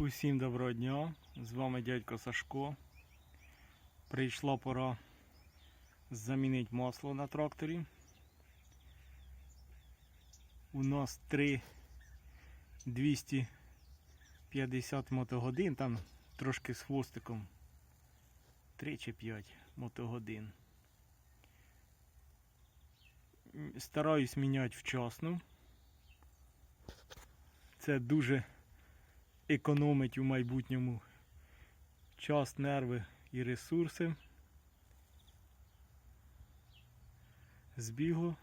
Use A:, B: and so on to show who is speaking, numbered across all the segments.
A: Усім доброго дня! З вами дядько Сашко. Прийшла пора замінити масло на тракторі. У нас 3 250 мотогодин, там трошки з хвостиком 3 чи 5 мотогодин. Стараюсь міняти вчасно. Це дуже економить у майбутньому час, нерви і ресурси. Збігло.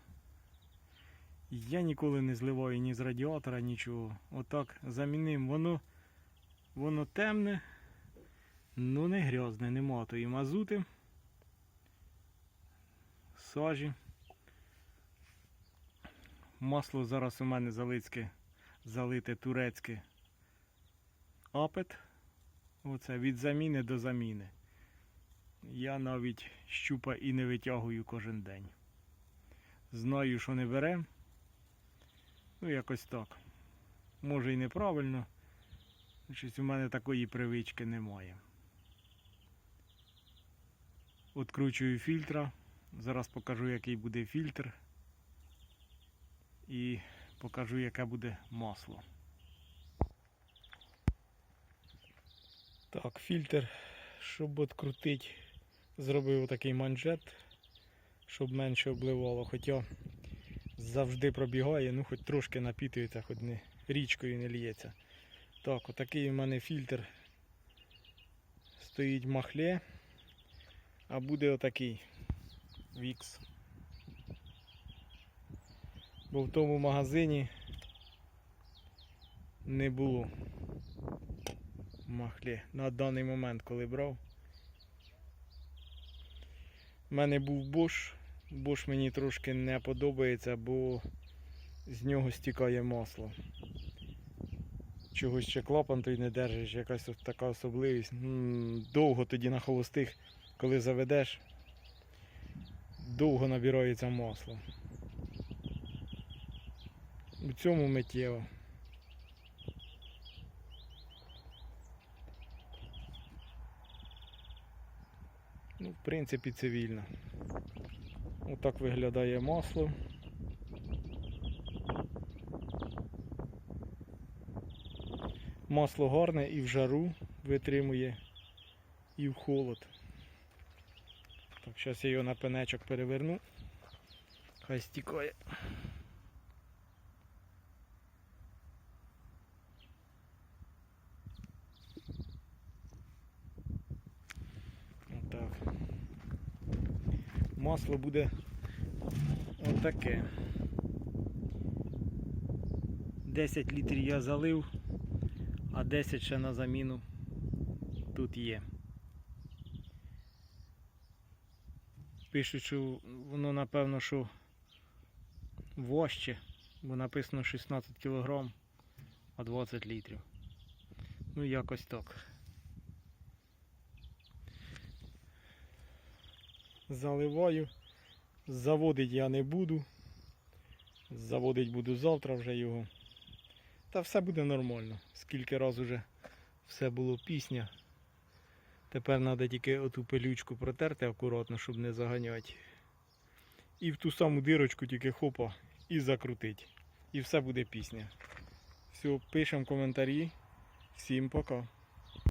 A: Я ніколи не зливаю ні з радіатора, нічого. Отак замінив. Воно, воно темне, ну не грязне, нема тої мазути. Сажі. Масло зараз у мене залицьке, залите турецьке апет. Оце від заміни до заміни. Я навіть щупа і не витягую кожен день. Знаю, що не бере. Ну, якось так. Може і неправильно. Щось у мене такої привички немає. Откручую фільтра. Зараз покажу, який буде фільтр. І покажу, яке буде масло. Так, фільтр, щоб відкрутити, зробив такий манжет, щоб менше обливало. Хоча завжди пробігає, ну хоч трошки напітується, хоч не річкою не лється. Так, отакий у мене фільтр стоїть в махлі, а буде отакий Вікс. Бо в тому магазині не було махлі на даний момент, коли брав. У мене був Bosch. Bosch мені трошки не подобається, бо з нього стікає масло. Чогось ще клапан той не держиш, якась от така особливість. Довго тоді на холостих, коли заведеш, довго набирається масло. У цьому миттєво. Ну, в принципі, цивільно. Отак виглядає масло. Масло гарне і в жару витримує, і в холод. Так, зараз я його на пенечок переверну. Хай стікає. Отак. Масло буде отаке. 10 літрів я залив, а 10 ще на заміну тут є. Пишуть, що воно напевно, що важче, бо написано 16 кг, а 20 літрів. Ну якось так. Заливаю. Заводить я не буду. Заводить буду завтра вже його. Та все буде нормально. Скільки раз уже все було пісня. Тепер треба тільки оту пилючку протерти акуратно, щоб не заганяти. І в ту саму дирочку тільки хопа і закрутить. І все буде пісня. Все, пишемо коментарі. Всім пока.